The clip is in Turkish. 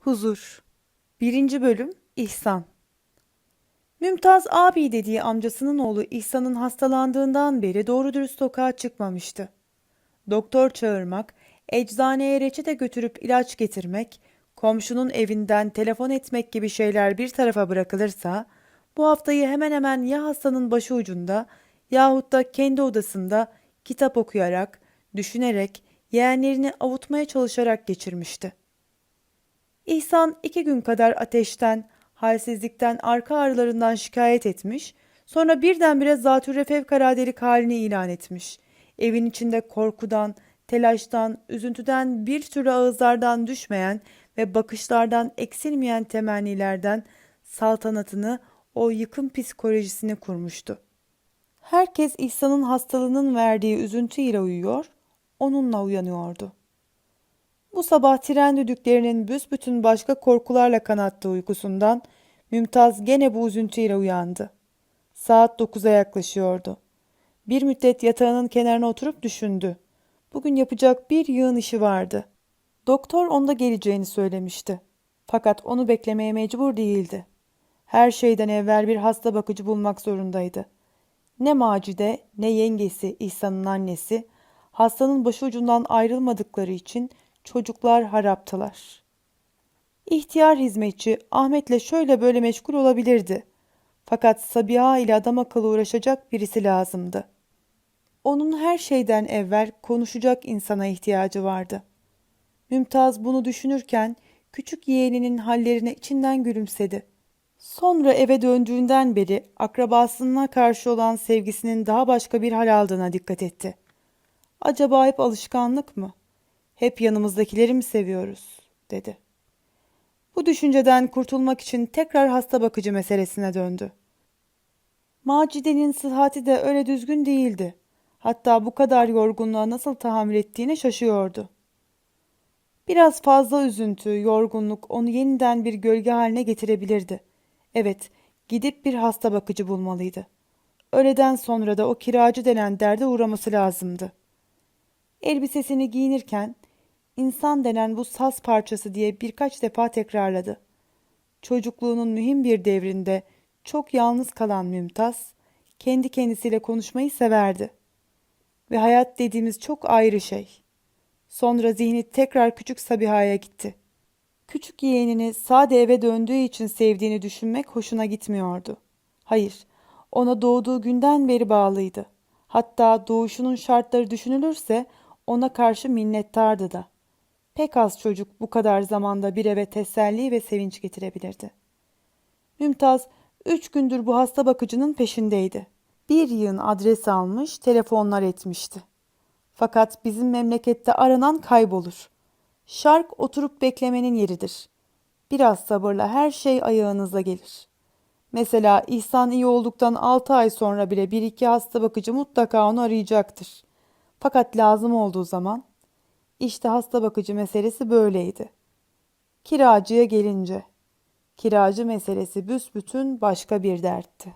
Huzur 1. Bölüm İhsan Mümtaz abi dediği amcasının oğlu İhsan'ın hastalandığından beri doğru dürüst sokağa çıkmamıştı. Doktor çağırmak, eczaneye reçete götürüp ilaç getirmek, komşunun evinden telefon etmek gibi şeyler bir tarafa bırakılırsa, bu haftayı hemen hemen ya hastanın başı ucunda yahut da kendi odasında kitap okuyarak, düşünerek, yeğenlerini avutmaya çalışarak geçirmişti. İhsan iki gün kadar ateşten, halsizlikten, arka ağrılarından şikayet etmiş, sonra birdenbire zatürre fevkaladelik halini ilan etmiş. Evin içinde korkudan, telaştan, üzüntüden bir türlü ağızlardan düşmeyen ve bakışlardan eksilmeyen temennilerden saltanatını, o yıkım psikolojisini kurmuştu. Herkes İhsan'ın hastalığının verdiği üzüntüyle uyuyor, onunla uyanıyordu. Bu sabah tren düdüklerinin büsbütün başka korkularla kanattığı uykusundan Mümtaz gene bu üzüntüyle uyandı. Saat dokuza yaklaşıyordu. Bir müddet yatağının kenarına oturup düşündü. Bugün yapacak bir yığın işi vardı. Doktor onda geleceğini söylemişti. Fakat onu beklemeye mecbur değildi. Her şeyden evvel bir hasta bakıcı bulmak zorundaydı. Ne Macide ne yengesi İhsan'ın annesi hastanın başucundan ayrılmadıkları için çocuklar haraptılar. İhtiyar hizmetçi Ahmet'le şöyle böyle meşgul olabilirdi. Fakat Sabiha ile adam akıllı uğraşacak birisi lazımdı. Onun her şeyden evvel konuşacak insana ihtiyacı vardı. Mümtaz bunu düşünürken küçük yeğeninin hallerine içinden gülümsedi. Sonra eve döndüğünden beri akrabasına karşı olan sevgisinin daha başka bir hal aldığına dikkat etti. Acaba hep alışkanlık mı? Hep yanımızdakileri mi seviyoruz? dedi. Bu düşünceden kurtulmak için tekrar hasta bakıcı meselesine döndü. Macide'nin sıhhati de öyle düzgün değildi. Hatta bu kadar yorgunluğa nasıl tahammül ettiğine şaşıyordu. Biraz fazla üzüntü, yorgunluk onu yeniden bir gölge haline getirebilirdi. Evet, gidip bir hasta bakıcı bulmalıydı. Öğleden sonra da o kiracı denen derde uğraması lazımdı. Elbisesini giyinirken insan denen bu saz parçası diye birkaç defa tekrarladı. Çocukluğunun mühim bir devrinde çok yalnız kalan Mümtaz, kendi kendisiyle konuşmayı severdi. Ve hayat dediğimiz çok ayrı şey. Sonra zihni tekrar küçük Sabiha'ya gitti. Küçük yeğenini sade eve döndüğü için sevdiğini düşünmek hoşuna gitmiyordu. Hayır, ona doğduğu günden beri bağlıydı. Hatta doğuşunun şartları düşünülürse ona karşı minnettardı da. Pek az çocuk bu kadar zamanda bir eve teselli ve sevinç getirebilirdi. Mümtaz üç gündür bu hasta bakıcının peşindeydi. Bir yığın adres almış, telefonlar etmişti. Fakat bizim memlekette aranan kaybolur. Şark oturup beklemenin yeridir. Biraz sabırla her şey ayağınıza gelir. Mesela İhsan iyi olduktan altı ay sonra bile bir iki hasta bakıcı mutlaka onu arayacaktır. Fakat lazım olduğu zaman işte hasta bakıcı meselesi böyleydi. Kiracıya gelince kiracı meselesi büsbütün başka bir dertti.